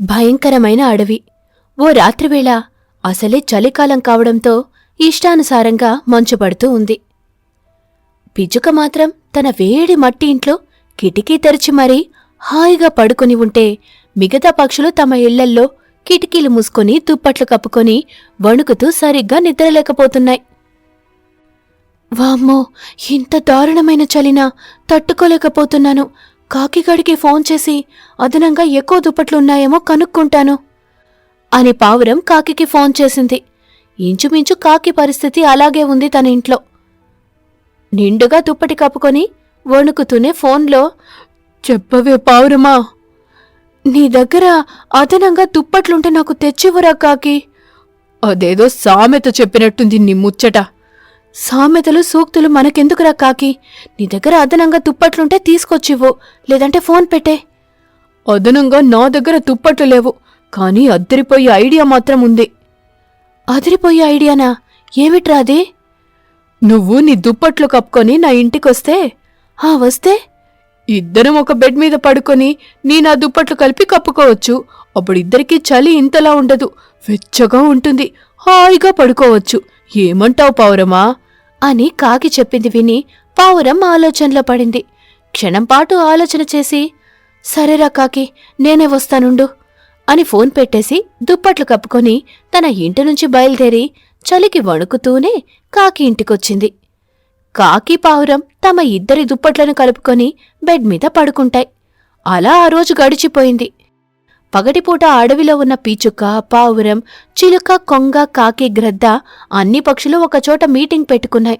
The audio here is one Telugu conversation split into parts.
భయంకరమైన అడవి. ఓ రాత్రివేళ అసలే చలికాలం కావడంతో ఇష్టానుసారంగా మంచు పడుతూ ఉంది. పిచ్చుక మాత్రం తన వేడి మట్టి ఇంట్లో కిటికీ తెరిచి మరీ హాయిగా పడుకుని ఉంటే మిగతా పక్షులు తమ ఇళ్ళల్లో కిటికీలు మూసుకొని దుప్పట్లు కప్పుకొని వణుకుతూ సరిగ్గా నిద్రలేకపోతున్నాయి. వామ్మో ఇంత దారుణమైన చలినా తట్టుకోలేకపోతున్నాను. కాకిగాడికి ఫోన్ చేసి అదనంగా ఎక్కువ దుప్పట్లున్నాయేమో కనుక్కుంటాను అని పావురం కాకికి ఫోన్ చేసింది. ఇంచుమించు కాకి పరిస్థితి అలాగే ఉంది తన ఇంట్లో. నిండుగా దుప్పటి కప్పుకొని వణుకుతూనే ఫోన్లో చెప్పవే పావురమా నీ దగ్గర అదనంగా దుప్పట్లుంటే నాకు తెచ్చివ్వరా కాకి? అదేదో సామెత చెప్పినట్టుంది నీ ముచ్చట. సామెతలు సూక్తులు మనకెందుకురా కాకి? నీ దగ్గర అదనంగా దుప్పట్లుంటే తీసుకొచ్చివ్వు లేదంటే ఫోన్ పెట్టే. అదనంగా నా దగ్గర దుప్పట్లు లేవు కానీ అద్దరిపోయే ఐడియా మాత్రం ఉంది. అదిరిపోయే ఐడియానా? ఏమిట్రా అది? నువ్వు నీ దుప్పట్లు కప్పుకొని నా ఇంటికొస్తే? ఆ వస్తే? ఇద్దరం ఒక బెడ్ మీద పడుకొని నీ నా దుప్పట్లు కలిపి కప్పుకోవచ్చు. అప్పుడు ఇద్దరికీ చలి ఇంతలా ఉండదు వెచ్చగా ఉంటుంది హాయిగా పడుకోవచ్చు. ఏమంటావు పావురమా అని కాకి చెప్పింది విని పావురం ఆలోచనలో పడింది. క్షణంపాటు ఆలోచన చేసి సరేరా కాకి నేనే వస్తానుండు అని ఫోన్ పెట్టేసి దుప్పట్లు కప్పుకొని తన ఇంటి నుంచి బయలుదేరి చలికి వణుకుతూనే కాకి ఇంటికొచ్చింది. కాకి పావురం తమ ఇద్దరి దుప్పట్లను కలుపుకొని బెడ్ మీద పడుకుంటాయి. అలా ఆ రోజు గడిచిపోయింది. పగటిపూట అడవిలో ఉన్న పీచుక పావురం చిలుక కొంగ కాకి గ్రద్ద అన్ని పక్షులు ఒకచోట మీటింగ్ పెట్టుకున్నాయి.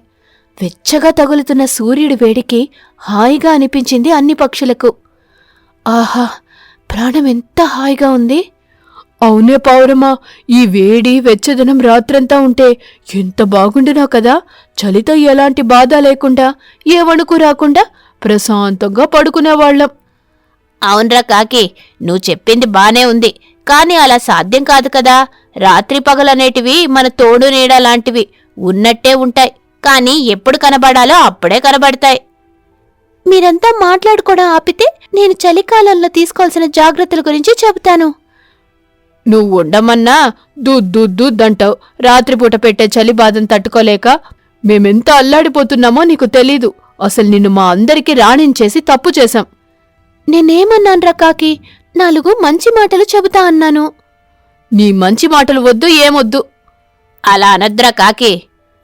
వెచ్చగా తగులుతున్న సూర్యుడి వేడికి హాయిగా అనిపించింది అన్ని పక్షులకు. ఆహా ప్రాణం ఎంత హాయిగా ఉంది. అవునే పావురమా ఈ వేడి వెచ్చదనం రాత్రంతా ఉంటే ఎంత బాగుండునా కదా. చలితో ఎలాంటి బాధ లేకుండా ఏ వణుకు రాకుండా ప్రశాంతంగా పడుకునేవాళ్ళం. అవునరా కాకి నువ్వు చెప్పింది బానే ఉంది. కానీ అలా సాధ్యం కాదు కదా. రాత్రి పగలనేటివి మన తోడు నీడ లాంటివి ఉన్నట్టే ఉంటాయి. కానీ ఎప్పుడు కనబడాలో అప్పుడే కనబడతాయి. మీరంతా మాట్లాడుకోవడం ఆపితే నేను చలికాలంలో తీసుకోవాల్సిన జాగ్రత్తల గురించి చెబుతాను. నువ్వు ఉండమన్నా దుద్దుద్దుద్దంటావు రాత్రిపూట పెట్టే చలి బాధను తట్టుకోలేక మేమెంత అల్లాడిపోతున్నామో నీకు తెలీదు. అసలు నిన్ను మా అందరికీ రాణించేసి తప్పు చేశాం. నేనేమన్నాన్రా కాకి నాలుగు మంచి మాటలు చెబుతా అన్నాను. నీ మంచి మాటలు వద్దు ఏమొద్దు. అలా అనద్రా కాకి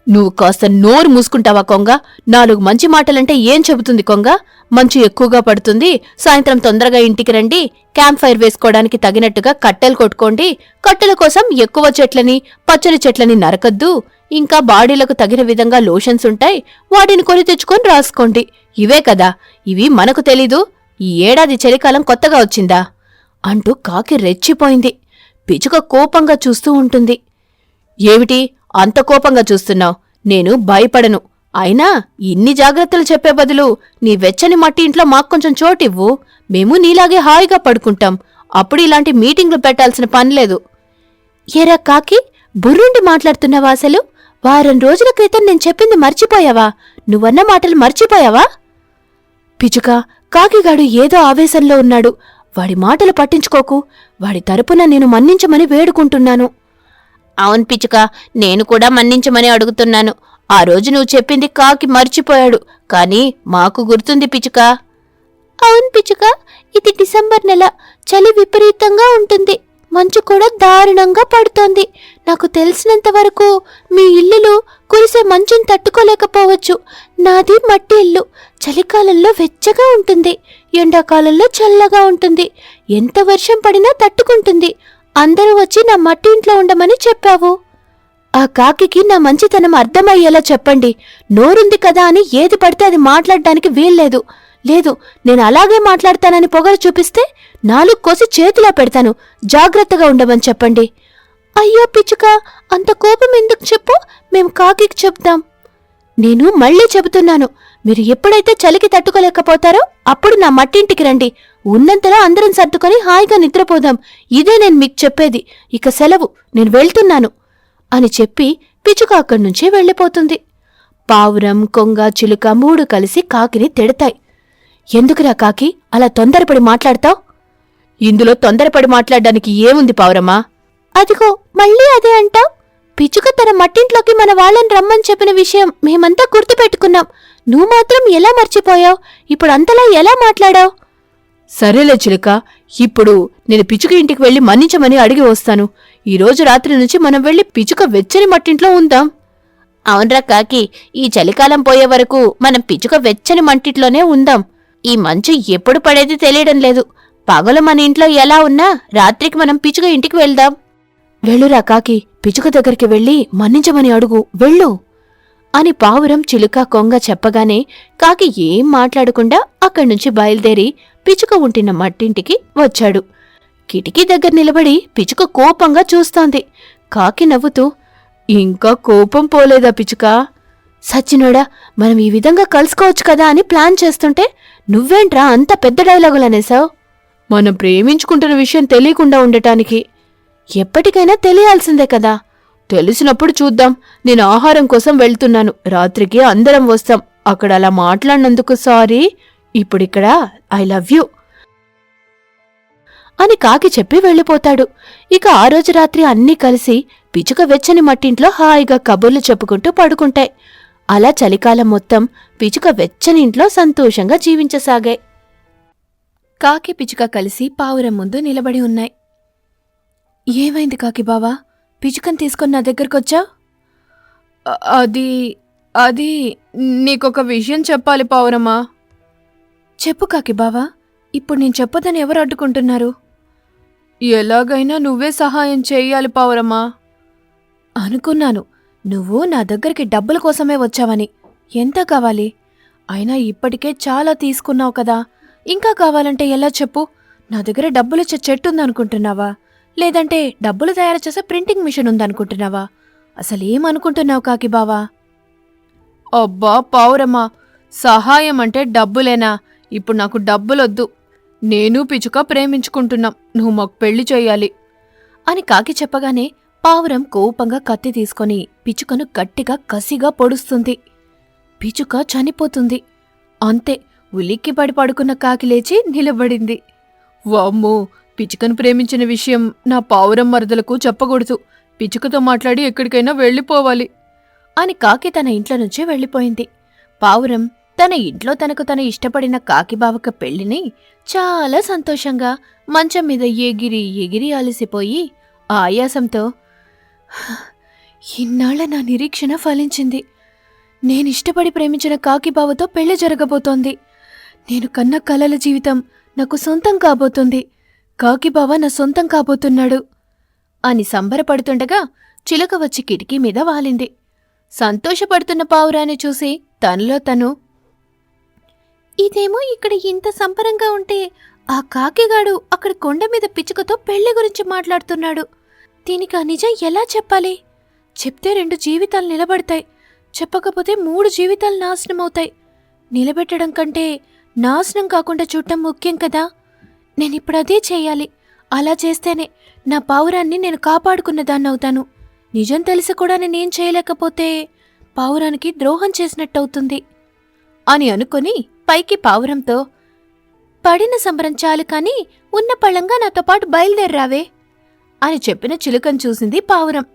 నువ్వు కాస్త నోరు మూసుకుంటావా కొంగ? నాలుగు మంచి మాటలంటే ఏం చెబుతుంది కొంగ? మంచు ఎక్కువగా పడుతుంది. సాయంత్రం తొందరగా ఇంటికి రండి. క్యాంప్ ఫైర్ వేసుకోవడానికి తగినట్టుగా కట్టెలు కొట్టుకోండి. కట్టెల కోసం ఎక్కువ చెట్లని పచ్చని చెట్లని నరకద్దు. ఇంకా బాడీలకు తగిన విధంగా లోషన్స్ ఉంటాయి. వాటిని కొని తెచ్చుకొని రాసుకోండి. ఇవే కదా. ఇవి మనకు తెలీదు. ఈ ఏడాది చలికాలం కొత్తగా వచ్చిందా? అంటూ కాకి రెచ్చిపోయింది. పిచుక కోపంగా చూస్తూ ఉంటుంది. ఏమిటి? అంత కోపంగా చూస్తున్నావు. నేను భయపడను. అయినా ఇన్ని జాగ్రత్తలు చెప్పే బదులు నీ వెచ్చని మట్టి ఇంట్లో మాకు కొంచెం చోటివ్వు. మేము నీలాగే హాయిగా పడుకుంటాం. అప్పుడు ఇలాంటి మీటింగ్లు పెట్టాల్సిన పనిలేదు ఎరా కాకి బుర్రుండి మాట్లాడుతున్నావా అసలు? వారం రోజుల క్రితం నేను చెప్పింది మర్చిపోయావా? నువ్వన్న మాటలు మర్చిపోయావా? పిచుక కాకిగాడు ఏదో ఆవేశంలో ఉన్నాడు. వాడి మాటలు పట్టించుకోకు. వాడి తరపున నేను మన్నించమని వేడుకుంటున్నాను. అవును పిచ్చుక నేను కూడా మన్నించమని అడుగుతున్నాను. ఆ రోజు నువ్వు చెప్పింది కాకి మర్చిపోయాడు. కానీ మాకు గుర్తుంది పిచ్చుక. అవును పిచుక ఇది డిసెంబర్ నెల. చలి విపరీతంగా ఉంటుంది. మంచు కూడా దారుణంగా పడుతోంది. నాకు తెలిసినంత వరకు మీ ఇల్లులు కురిసే మంచుని తట్టుకోలేకపోవచ్చు. నాది మట్టి ఇల్లు. చలికాలంలో వెచ్చగా ఉంటుంది. ఎండాకాలంలో చల్లగా ఉంటుంది. ఎంత వర్షం పడినా తట్టుకుంటుంది. అందరూ వచ్చి నా మట్టి ఇంట్లో ఉండమని చెప్పావు. ఆ కాకికి నా మంచితనం అర్థమయ్యేలా చెప్పండి. నోరుంది కదా అని ఏది పడితే అది మాట్లాడడానికి వీల్లేదు. లేదు నేను అలాగే మాట్లాడతానని పొగరు చూపిస్తే నాలుగు కోసి చేతిలో పెడతాను. జాగ్రత్తగా ఉండమని చెప్పండి. అయ్యో పిచ్చుక అంత కోపం ఎందుకు చెప్పు? మేము కాకికి చెప్తాం నేను మళ్ళీ చెబుతున్నాను మీరు ఎప్పుడైతే చలికి తట్టుకోలేకపోతారో అప్పుడు నా మట్టింటికి రండి. ఉన్నంతలో అందరం సర్దుకొని హాయిగా నిద్రపోదాం. ఇదే నేను మీకు చెప్పేది. ఇక సెలవు నేను వెళ్తున్నాను అని చెప్పి పిచ్చుక అక్కడి నుంచి వెళ్ళిపోతుంది. పావురం కొంగ చిలుక మూడు కలిసి కాకిని తిడతాయి. ఎందుకురా కాకి అలా తొందరపడి మాట్లాడతావు? ఇందులో తొందరపడి మాట్లాడడానికి ఏముంది పావురమ్మా? అదిగో మళ్ళీ అదే అంటావ్ పిచ్చుక తన మట్టింట్లోకి మన వాళ్ళని రమ్మని చెప్పిన విషయం మేమంతా గుర్తుపెట్టుకున్నాం. నువ్వు మాత్రం ఎలా మర్చిపోయావు? ఇప్పుడు అంతలా ఎలా మాట్లాడావు? సరేలే చిలుక ఇప్పుడు నేను పిచ్చుక ఇంటికి వెళ్ళి మన్నించమని అడిగి వస్తాను. ఈ రోజు రాత్రి నుంచి మనం వెళ్ళి పిచ్చుక వెచ్చని మట్టింట్లో ఉందాం. అవునరా కాకి ఈ చలికాలం పోయే వరకు మనం పిచ్చుక వెచ్చని మంటిట్లోనే ఉందాం. ఈ మంచు ఎప్పుడు పడేది తెలియడం లేదు. పగలు మన ఇంట్లో ఎలా ఉన్నా రాత్రికి మనం పిచ్చుక ఇంటికి వెళ్దాం. వెళ్ళురా కాకి పిచ్చుక దగ్గరికి వెళ్ళి మన్నించమని అడుగు వెళ్ళు అని పావురం చిలుక కొంగ చెప్పగానే కాకి ఏం మాట్లాడకుండా అక్కడ్నుంచి బయలుదేరి పిచ్చుక ఉంటిన మట్టింటికి వచ్చాడు. కిటికీ దగ్గర నిలబడి పిచ్చుక కోపంగా చూస్తోంది. కాకి నవ్వుతూ ఇంకా కోపం పోలేదా పిచ్చుక సచ్చినోడా మనం ఈ విధంగా కలుసుకోవచ్చు కదా అని ప్లాన్ చేస్తుంటే నువ్వేంట్రా అంత పెద్ద డైలాగులనేసావు మనం ప్రేమించుకుంటున్న విషయం తెలియకుండా ఉండటానికి ఎప్పటికైనా తెలియాల్సిందే కదా. తెలిసినప్పుడు చూద్దాం. నేను ఆహారం కోసం వెళ్తున్నాను. రాత్రికి అందరం వస్తాం. అక్కడ అలా మాట్లాడినందుకు సారీ. ఇప్పుడిక్కడ ఐ లవ్ యూ అని కాకి చెప్పి వెళ్ళిపోతాడు. ఇక ఆ రోజు రాత్రి అన్నీ కలిసి పిచుక వెచ్చని మట్టింట్లో హాయిగా కబుర్లు చెప్పుకుంటూ పడుకుంటాయి. అలా చలికాలం మొత్తం పిచుక వెచ్చని ఇంట్లో సంతోషంగా జీవించసాగాయి. కాకి పిచుక కలిసి పావురం ముందు నిలబడి ఉన్నాయి. ఏమైంది కాకి బావా? పిచుకని తీసుకొని నా దగ్గరకొచ్చా? అది అది నీకొక విషయం చెప్పాలి పావురమ్మా. చెప్పు కాకి బావా ఇప్పుడు నేను చెప్పదని ఎవరు అడ్డుకుంటున్నారు? ఎలాగైనా నువ్వే సహాయం చేయాలి పావురమ్మా. అనుకున్నాను నువ్వు నా దగ్గరికి డబ్బుల కోసమే వచ్చావని. ఎంత కావాలి? అయినా ఇప్పటికే చాలా తీసుకున్నావు కదా. ఇంకా కావాలంటే ఎలా చెప్పు? నా దగ్గర డబ్బులిచ్చే చెట్టు ఉందనుకుంటున్నావా? లేదంటే డబ్బులు తయారు చేసే ప్రింటింగ్ మిషన్ ఉందనుకుంటున్నావా? అసలేమనుకుంటున్నావు కాకి బావా? అబ్బా పావురమ్మా సహాయం అంటే డబ్బులేనా? ఇప్పుడు నాకు డబ్బులొద్దు. నేను పిచుక ప్రేమించుకుంటున్నాం. నువ్వు మాకు పెళ్ళి చెయ్యాలి. అని కాకి చెప్పగానే పావురం కోపంగా కత్తి తీసుకొని పిచుకను గట్టిగా కసిగా పొడుస్తుంది. పిచుక చనిపోతుంది. అంతే ఉలిక్కిపడి పడుకున్న కాకి లేచి నిలబడింది. వామ్మో పిచుకను ప్రేమించిన విషయం నా పావురం మరదలకు చెప్పకూడదు. పిచుకతో మాట్లాడి ఎక్కడికైనా వెళ్ళిపోవాలి. అని కాకి తన ఇంట్లో నుంచే వెళ్ళిపోయింది. పావురం తన ఇంట్లో తనకు తన ఇష్టపడిన కాకిబావక పెళ్ళిని చాలా సంతోషంగా మంచం మీద ఎగిరి ఎగిరి అలసిపోయి ఆయాసంతో ఇన్నాళ్ళ నా నిరీక్షణ ఫలించింది. నేనిష్టపడి ప్రేమించిన కాకి బావతో పెళ్ళి జరగబోతోంది. నేను కన్న కలల జీవితం నాకు సొంతం కాబోతుంది. కాకిబావ నా సొంతం కాబోతున్నాడు అని సంబరపడుతుండగా చిలక వచ్చి కిటికీ మీద వాలింది. సంతోషపడుతున్న పావురాన్ని చూసి తనలో తను ఇదేమో ఇక్కడ ఇంత సంబరంగా ఉంటే ఆ కాకిగాడు అక్కడ కొండ మీద పిచ్చుకతో పెళ్ళి గురించి మాట్లాడుతున్నాడు. దీనికి ఆ నిజం ఎలా చెప్పాలి? చెప్తే రెండు జీవితాలు నిలబడతాయి. చెప్పకపోతే మూడు జీవితాలు నాశనమవుతాయి. నిలబెట్టడం కంటే నాశనం కాకుండా చూడటం ముఖ్యం కదా? నేనిప్పుడు అదే చేయాలి. అలా చేస్తేనే నా పావురాన్ని నేను కాపాడుకున్న దాన్నవుతాను. నిజం తెలిసి కూడా నేనేం చేయలేకపోతే పావురానికి ద్రోహం చేసినట్టవుతుంది. అని అనుకొని పైకి పావురంతో పడిన సంబరం చాలు కాని ఉన్న పళ్ళంగా నాతో పాటు బయలుదేర్రావే అని చెప్పిన చిలుకను చూసింది పావురం.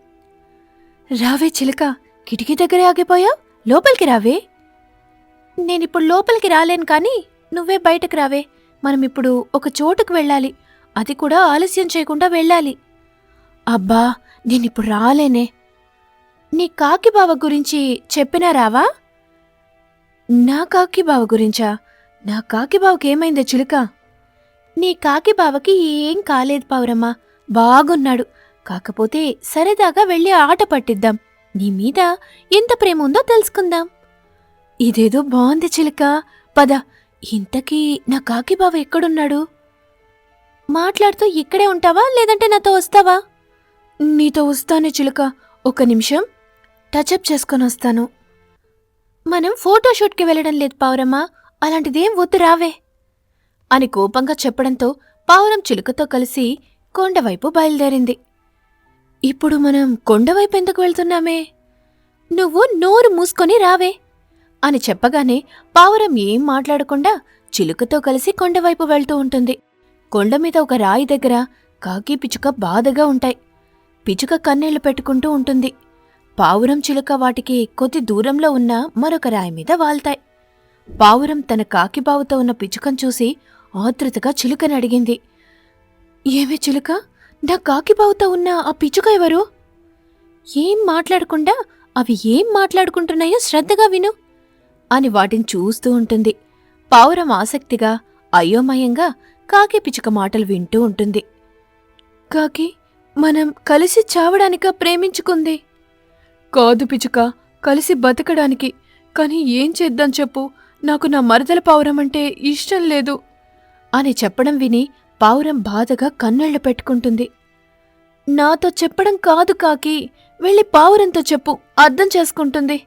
రావే చిలుక కిటికీ దగ్గరే ఆగిపోయా? లోపలికి రావే? నేనిప్పుడు లోపలికి రాలేను కానీ నువ్వే బయటకు రావే. మనం ఇప్పుడు ఒక చోటుకు వెళ్ళాలి. అది కూడా ఆలస్యం చేయకుండా వెళ్ళాలి. అబ్బా నేనిప్పుడు రాలేనే. నీ కాకి బావ గురించి చెప్పినా రావా? నా కాకి బావ గురించా? నా కాకి బావకి ఏమైందో చిలుక? నీ కాకి బావకి ఏం కాలేదు పావురమ్మా. బాగున్నాడు. కాకపోతే సరదాగా వెళ్ళి ఆట పట్టిద్దాం. నీ మీద ఎంత ప్రేమ ఉందో తెలుసుకుందాం. ఇదేదో బాగుంది చిలుక. పద ఇంతకీ నా కాకి బావ ఎక్కడున్నాడు? మాట్లాడుతూ ఇక్కడే ఉంటావా లేదంటే నాతో వస్తావా? నీతో వస్తానే చిలుక. ఒక నిమిషం. టచప్ చేసుకొని వస్తాను. మనం ఫోటోషూట్కి వెళ్ళడం లేదు పావురమ్మా. అలాంటిదేం వద్దు రావే. అని కోపంగా చెప్పడంతో పావురం చిలుకతో కలిసి కొండవైపు బయలుదేరింది. ఇప్పుడు మనం కొండవైపు ఎందుకు వెళ్తున్నామే? నువ్వు నోరు మూసుకొని రావే. అని చెప్పగానే పావురం ఏం మాట్లాడకుండా చిలుకతో కలిసి కొండవైపు వెళ్తూ ఉంటుంది. కొండ మీద ఒక రాయి దగ్గర కాకి పిచుక బాధగా ఉంటాయి. పిచుక కన్నీళ్ళు పెట్టుకుంటూ ఉంటుంది. పావురం చిలుక వాటికి కొద్ది దూరంలో ఉన్న మరొక రాయి మీద వాల్తాయి పావురం తన కాకిబావుతో ఉన్న పిచుకను చూసి ఆతృతగా చిలుకని అడిగింది. ఏమే చిలుక? నా కాకిబావుతో ఉన్న ఆ పిచుక ఎవరు? ఏం మాట్లాడకుండా అవి ఏం మాట్లాడుకుంటున్నాయో శ్రద్ధగా విను. అని వాటిని చూస్తూ ఉంటుంది. పావురం ఆసక్తిగా అయోమయంగా కాకి పిచుక మాటలు వింటూ ఉంటుంది. కాకి మనం కలిసి చావడానిక ప్రేమించుకుంది? కాదు పిచుక కలిసి బతకడానికి. కానీ ఏం చేద్దాం చెప్పు. నాకు నా మరదల పావురం అంటే ఇష్టం లేదు. అని చెప్పడం విని పావురం బాధగా కన్నెళ్ళు పెట్టుకుంటుంది. నాతో చెప్పడం కాదు కాకి. వెళ్ళి పావురంతో చెప్పు. అర్థం చేసుకుంటుంది.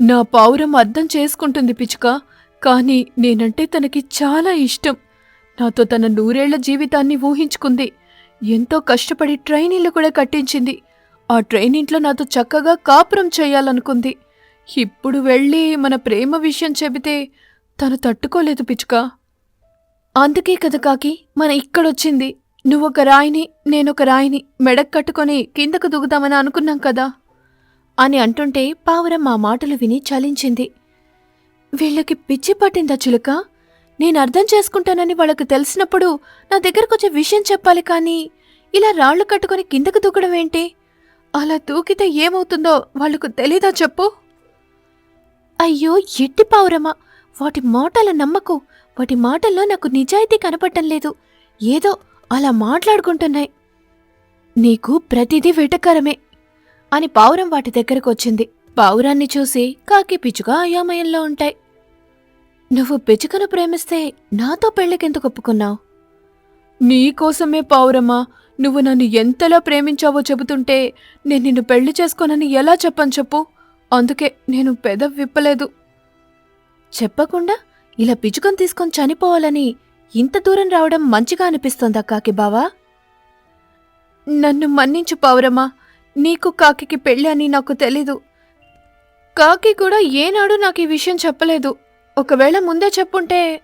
నా పావురం అర్థం చేసుకుంటుంది పిచుక కానీ నేనంటే తనకి చాలా ఇష్టం. నాతో తన నూరేళ్ళ జీవితాన్ని ఊహించుకుంది. ఎంతో కష్టపడి ట్రైనింగ్లు కూడా కట్టించింది. ఆ ట్రైనింట్లో నాతో చక్కగా కాపురం చేయాలనుకుంది. ఇప్పుడు వెళ్ళి మన ప్రేమ విషయం చెబితే తను తట్టుకోలేదు పిచుక అందుకే కదా కాకి మన ఇక్కడొచ్చింది. నువ్వొక రాయిని నేనొక రాయిని మెడక్ కట్టుకొని కిందకు దిగుదామని అనుకున్నాం కదా. అని అంటుంటే పావురం ఆ మాటలు విని చలించింది. వీళ్ళకి పిచ్చి పట్టిందా చిలుక? నేను అర్థం చేసుకుంటానని వాళ్ళకు తెలిసినప్పుడు నా దగ్గరకొచ్చే విషయం చెప్పాలి కానీ ఇలా రాళ్ళు కట్టుకొని కిందకు దూకడం ఏంటి? అలా దూకితే ఏమవుతుందో వాళ్ళకు తెలీదా చెప్పు? అయ్యో ఎట్టి పావురమా! వాటి మాటల నమ్మకు వాటి మాటల్లో నాకు నిజాయితీ కనపడటం లేదు. ఏదో అలా మాట్లాడుకుంటున్నాయి. నీకు ప్రతిదీ వెటకరమే. అని పావురం వాటి దగ్గరకు వచ్చింది పావురాన్ని చూసి కాకి పిచ్చుక అయోమయంలో ఉంటాయి. నువ్వు పిచ్చుకను ప్రేమిస్తే నాతో పెళ్ళికెందుకు ఒప్పుకున్నావు? నీకోసమే పావురమ్మా. నువ్వు నన్ను ఎంతలా ప్రేమించావో చెబుతుంటే నేను నిన్ను పెళ్ళి చేసుకోనని ఎలా చెప్పను చెప్పు. అందుకే నేను పెద విప్పలేదు చెప్పకుండా ఇలా పిచ్చుకను తీసుకొని చనిపోవాలని ఇంత దూరం రావడం మంచిగా అనిపిస్తోందా కాకి బావా? నన్ను మన్నించు పావురమ్మా. నీకు కాకికి పెళ్ళి అని నాకు తెలీదు. కాకి కూడా ఏనాడు నాకు ఈ విషయం చెప్పలేదు. ఒకవేళ ముందే చెప్పుంటే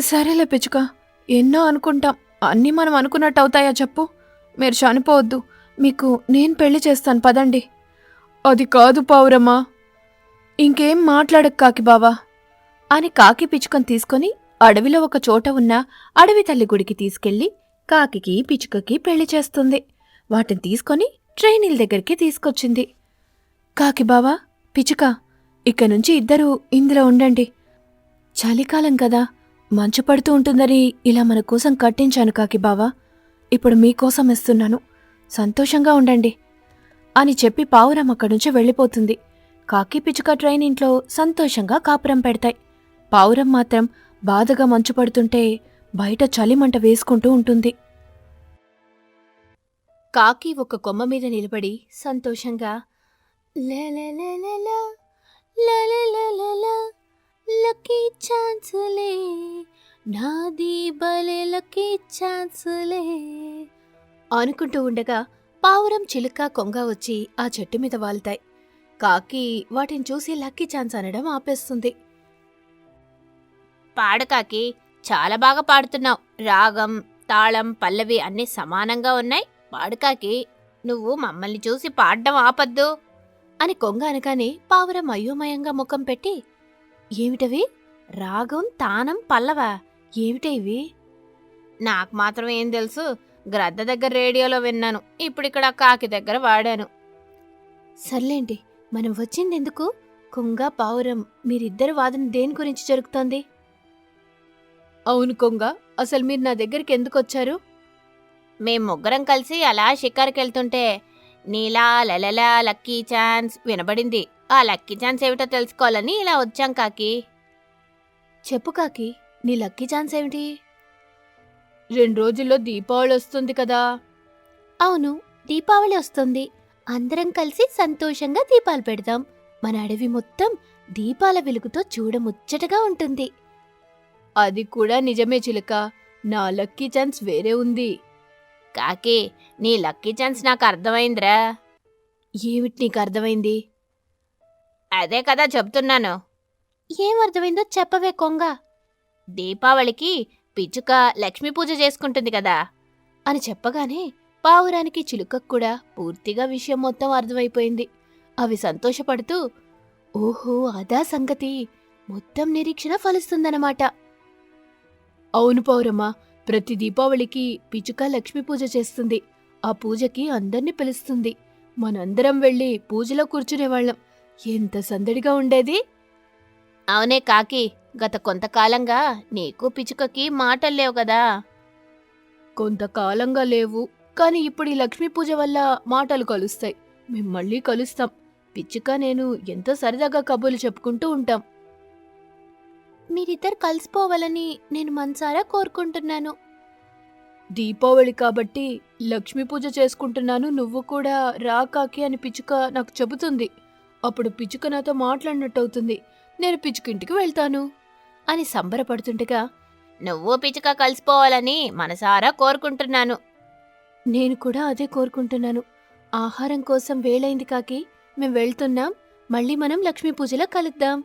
సరేలే పిచ్చుక ఎన్నో అనుకుంటాం. అన్నీ మనం అనుకున్నట్టు అవుతాయా చెప్పు. మీరు చనిపోవద్దు. మీకు నేను పెళ్ళి చేస్తాను. పదండి. అది కాదు పావురమ్మా ఇంకేం మాట్లాడకు కాకి బావా. అని కాకి పిచ్చుకని తీసుకొని అడవిలో ఒక చోట ఉన్న అడవి తల్లి గుడికి తీసుకెళ్ళి కాకికి పిచ్చుకకి పెళ్ళి చేస్తుంది. వాటిని తీసుకొని ట్రైనీల దగ్గరికి తీసుకొచ్చింది. కాకి బావా పిచ్చుక ఇక నుంచి ఇద్దరూ ఇందులో ఉండండి. చలికాలం కదా మంచు పడుతూ ఉంటుందని ఇలా మన కోసం కట్టించాను కాకి బావా. ఇప్పుడు మీకోసం ఇస్తున్నాను. సంతోషంగా ఉండండి. అని చెప్పి పావురం అక్కడి నుంచి వెళ్ళిపోతుంది. కాకి పిచ్చుక ట్రైన్ ఇంట్లో సంతోషంగా కాపురం పెడతాయి. పావురం మాత్రం బాధగా మంచు పడుతుంటే బయట చలిమంట వేసుకుంటూ ఉంటుంది. కాకి ఒక కొమ్మ మీద నిలబడి సంతోషంగా "లలలలలా, లక్కీ ఛాన్సులే నాది బలే లక్కీ ఛాన్సులే అనుకుంటూ ఉండగా పావురం చిలుక కొంగ వచ్చి ఆ చెట్టు మీద వాలుతాయి కాకి వాటిని చూసి లక్కీ ఛాన్స్ అనడం ఆపేస్తుంది. పాడకాకి చాలా బాగా పాడుతున్నావు. రాగం తాళం పల్లవి అన్నీ సమానంగా ఉన్నాయి. పాడుకాకి నువ్వు మమ్మల్ని చూసి పాడడం ఆపద్దు అని కొంగ అనగానే పావురం అయోమయంగా ముఖం పెట్టి ఏమిటవి? రాగం తానం పల్లవా ఏమిటవి ఇవి? నాకు మాత్రం ఏం తెలుసు. గ్రద్ద దగ్గర రేడియోలో విన్నాను. ఇప్పుడిక్కడ కాకి దగ్గర వాడాను. సర్లేండి మనం వచ్చిందెందుకు? కొంగ పావురం మీరిద్దరు వాదన దేని గురించి జరుగుతోంది? అవును కొంగ అసలు మీరు నా దగ్గరికి ఎందుకు వచ్చారు మేం ముగ్గురం కలిసి అలా షికారుకి వెళ్తుంటే నీలా లలలా లక్కీ ఛాన్స్ వినబడింది. ఆ లక్కీ ఛాన్స్ ఏమిటో తెలుసుకోవాలని ఇలా వచ్చాం కాకి. చెప్పు కాకి నీ లక్కీ ఛాన్స్ ఏమిటి? రెండు రోజుల్లో దీపావళి వస్తుంది కదా. అవును దీపావళి వస్తుంది. అందరం కలిసి సంతోషంగా దీపాలు పెడదాం. మన అడవి మొత్తం దీపాల వెలుగుతో చూడముచ్చటగా ఉంటుంది. అది కూడా నిజమే చిలుక. నా లక్కీ ఛాన్స్ వేరే ఉంది. కాకి నీ లక్కీ ఛాన్స్ నాకు అర్థమైందిరా ఏమిటి నీకు అర్థమైంది అదే కదా చెప్తున్నాను. ఏం అర్థమైందో చెప్పవే కొంగ. దీపావళికి పిచ్చుక లక్ష్మీ పూజ చేసుకుంటుంది కదా. అని చెప్పగానే పావురానికి చిలుకకు కూడా పూర్తిగా విషయం మొత్తం అర్థమైపోయింది. అవి సంతోషపడుతూ ఓహో అదా సంగతి. మొత్తం నిరీక్షణ ఫలిస్తుందన్నమాట. అవును పౌరమ్మ ప్రతి దీపావళికి పిచుక లక్ష్మీ పూజ చేస్తుంది. ఆ పూజకి అందర్నీ పిలుస్తుంది. మనందరం వెళ్ళి పూజలో కూర్చునేవాళ్ళం. ఎంత సందడిగా ఉండేది. అవునే కాకి గత కొంతకాలంగా నీకు పిచ్చుకకి మాటలు లేవు కదా. కొంతకాలంగా లేవు. కానీ ఇప్పుడు ఈ లక్ష్మీ పూజ వల్ల మాటలు కలుస్తాయి. మేం మళ్ళీ కలుస్తాం. పిచ్చుక నేను ఎంతో సరదాగా కబుర్లు చెప్పుకుంటూ ఉంటాం. మీరిద్దరు కలిసిపోవాలని నేను మనసారా కోరుకుంటున్నాను. దీపావళి కాబట్టి లక్ష్మీ పూజ చేసుకుంటున్నాను. నువ్వు కూడా రా కాకి అని పిచ్చుక నాకు చెబుతుంది. అప్పుడు పిచ్చుక నాతో మాట్లాడినట్టు అవుతుంది నేను పిచ్చుకింటికి వెళ్తాను. అని సంబరపడుతుండగా నువ్వు పిచ్చుక కలిసిపోవాలని మనసారా కోరుకుంటున్నాను. నేను కూడా అదే కోరుకుంటున్నాను. ఆహారం కోసం వేళైంది కాకి. మేం వెళ్తున్నాం. మళ్ళీ మనం లక్ష్మీ పూజలో కలుద్దాం.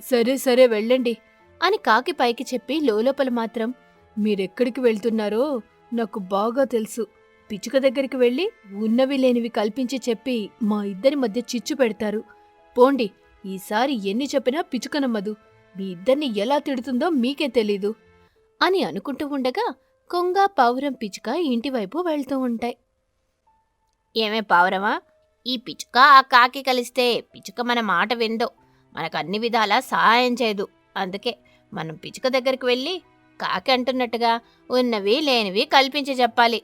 సరే సరే వెళ్ళండి అని కాకి పైకి చెప్పి లోపల మాత్రం మీరెక్కడికి వెళ్తున్నారో నాకు బాగా తెలుసు. పిచ్చుక దగ్గరికి వెళ్ళి ఉన్నవి లేనివి కల్పించి చెప్పి మా ఇద్దరి మధ్య చిచ్చు పెడతారు. పోండి ఈసారి ఎన్ని చెప్పినా పిచ్చుక నమ్మదు. మీ ఇద్దరిని ఎలా తిడుతుందో మీకే తెలీదు. అని అనుకుంటూ ఉండగా కొంగ పావురం పిచ్చుక ఇంటివైపు వెళ్తూ ఉంటాయి. ఏమే పావురమా? ఈ పిచ్చుక ఆ కాకి కలిస్తే పిచ్చుక మన మాట విందో మనకు అన్ని విధాలా సహాయం చేయదు అందుకే మనం పిచ్చుక దగ్గరికి వెళ్ళి కాకి అంటున్నట్టుగా ఉన్నవి లేనివి కల్పించి చెప్పాలి.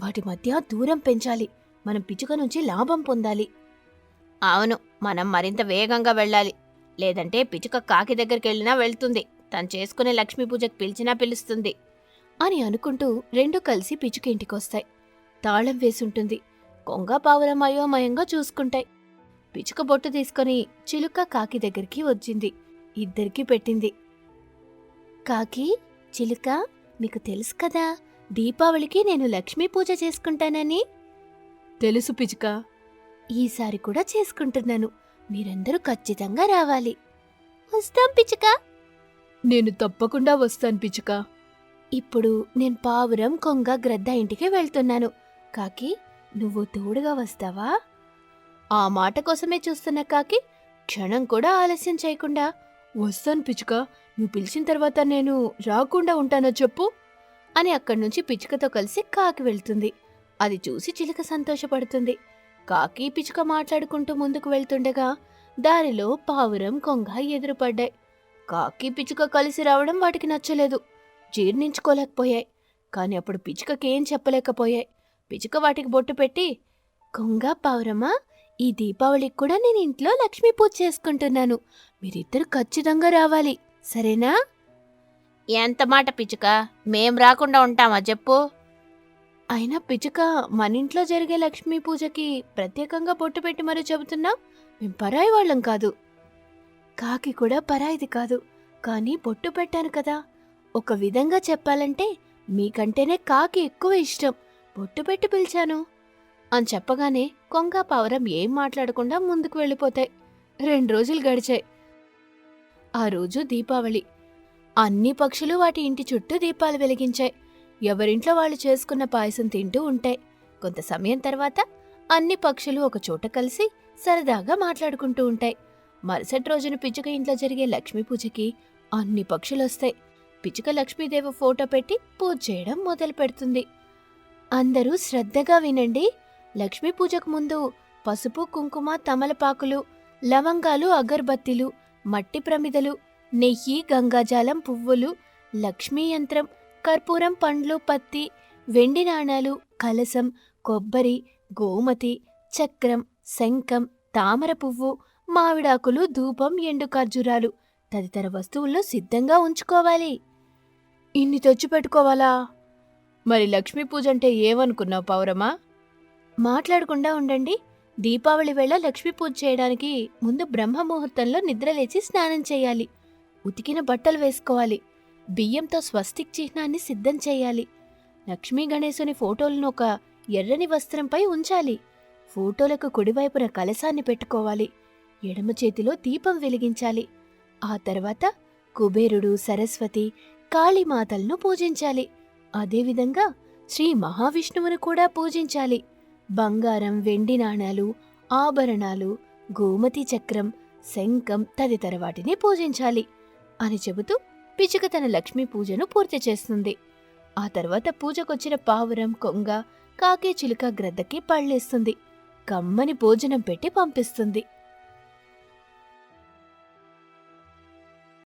వాటి మధ్య దూరం పెంచాలి. మనం పిచ్చుక నుంచి లాభం పొందాలి. అవును మనం మరింత వేగంగా వెళ్ళాలి. లేదంటే పిచ్చుక కాకి దగ్గరికి వెళ్ళినా వెళ్తుంది. తను చేసుకునే లక్ష్మీ పూజకు పిలిచినా పిలుస్తుంది. అని అనుకుంటూ రెండు కలిసి పిచ్చుక ఇంటికొస్తాయి. తాళం వేసుంటుంది. కొంగ పావురం అయోమయంగా చూసుకుంటాయి. పిచ్చుక బొట్టు తీసుకొని చిలుక కాకి దగ్గరికి వచ్చింది. ఇద్దరికీ పెట్టింది. కాకి చిలుక మీకు తెలుసు కదా దీపావళికి నేను లక్ష్మీ పూజ చేసుకుంటానని? తెలుసు పిచ్చుక ఈసారి కూడా చేసుకుంటున్నాను. మీరందరూ ఖచ్చితంగా రావాలి. వస్తాం పిచ్చుక నేను తప్పకుండా వస్తాను పిచ్చుక ఇప్పుడు నేను పావురం కొంగ గ్రద్ద ఇంటికి వెళ్తున్నాను. కాకి నువ్వు తోడుగా వస్తావా? ఆ మాట కోసమే చూస్తున్న కాకి క్షణం కూడా ఆలస్యం చేయకుండా వస్తాను పిచ్చుక నువ్వు పిలిచిన తర్వాత నేను రాకుండా ఉంటానో చెప్పు అని అక్కడి నుంచి పిచ్చుకతో కలిసి కాకి వెళ్తుంది. అది చూసి చిలుక సంతోషపడుతుంది. కాకి పిచ్చుక మాట్లాడుకుంటూ ముందుకు వెళ్తుండగా దారిలో పావురం కొంగ ఎదురుపడ్డాయి. కాకి పిచ్చుక కలిసి రావడం వాటికి నచ్చలేదు. జీర్ణించుకోలేకపోయాయి. కాని అప్పుడు పిచ్చుకకేం చెప్పలేకపోయాయి. పిచ్చుక వాటికి బొట్టు పెట్టి కొంగ పావురమా? ఈ దీపావళికి కూడా నేను ఇంట్లో లక్ష్మీ పూజ చేసుకుంటున్నాను. మీరిద్దరు ఖచ్చితంగా రావాలి. సరేనా? ఎంత మాట పిచ్చుక? మేం రాకుండా ఉంటామా చెప్పు. అయినా పిచ్చుక మన ఇంట్లో జరిగే లక్ష్మీ పూజకి ప్రత్యేకంగా బొట్టు పెట్టి మరీ చెబుతున్నా మేం పరాయి వాళ్ళం కాదు. కాకి కూడా పరాయిది కాదు. కానీ బొట్టు పెట్టాను కదా. ఒక విధంగా చెప్పాలంటే మీకంటేనే కాకి ఎక్కువ ఇష్టం. బొట్టు పెట్టి పిలిచాను. అని చెప్పగానే కొంగ పావురం ఏం మాట్లాడకుండా ముందుకు వెళ్ళిపోతాయి. రెండు రోజులు గడిచాయి. ఆ రోజు దీపావళి. అన్ని పక్షులు వాటి ఇంటి చుట్టూ దీపాలు వెలిగించాయి. ఎవరింట్లో వాళ్ళు చేసుకున్న పాయసం తింటూ ఉంటాయి. కొంత సమయం తర్వాత అన్ని పక్షులు ఒక చోట కలిసి సరదాగా మాట్లాడుకుంటూ ఉంటాయి. మరుసటి రోజున పిచ్చుక ఇంట్లో జరిగే లక్ష్మీ పూజకి అన్ని పక్షులు వస్తాయి. పిచ్చుక లక్ష్మీదేవి ఫోటో పెట్టి పూజ చేయడం మొదలు పెడుతుంది అందరూ శ్రద్ధగా వినండి. లక్ష్మీ పూజకు ముందు పసుపు కుంకుమ తమలపాకులు లవంగాలు అగర్బత్తిలు మట్టి ప్రమిదలు నెయ్యి గంగాజాలం పువ్వులు లక్ష్మీ యంత్రం కర్పూరం పండ్లు పత్తి వెండి నాణాలు కలసం కొబ్బరి గోమతి చక్రం శంఖం తామర పువ్వు మామిడాకులు ధూపం ఎండు ఖర్జూరాలు తదితర వస్తువుల్లో సిద్ధంగా ఉంచుకోవాలి. ఇన్ని తెచ్చిపెట్టుకోవాలా మరి లక్ష్మీ పూజ అంటే ఏమనుకున్నావు పౌరమా? మాట్లాడకుండా ఉండండి. దీపావళి వేళ లక్ష్మీ పూజ చేయడానికి ముందు బ్రహ్మ ముహూర్తంలో నిద్రలేచి స్నానం చేయాలి. ఉతికిన బట్టలు వేసుకోవాలి. బియ్యంతో స్వస్తిక్ చిహ్నాన్ని సిద్ధం చేయాలి. లక్ష్మీ గణేశుని ఫోటోలను ఒక ఎర్రని వస్త్రంపై ఉంచాలి. ఫోటోలకు కుడివైపున కలశాన్ని పెట్టుకోవాలి. ఎడమ చేతిలో దీపం వెలిగించాలి. ఆ తర్వాత కుబేరుడు సరస్వతి కాళీమాతలను పూజించాలి. అదేవిధంగా శ్రీ మహావిష్ణువును కూడా పూజించాలి. బంగారం వెండి నాణాలు ఆభరణాలు గోమతి చక్రం శంఖం తదితర వాటిని పూజించాలి అని చెబుతూ పిచ్చుక తన లక్ష్మీ పూజను పూర్తి చేస్తుంది. ఆ తర్వాత పూజకొచ్చిన పావురం కొంగ కాకే చిలుక గ్రద్దకి పళ్ళేస్తుంది. కమ్మని భోజనం పెట్టి పంపిస్తుంది.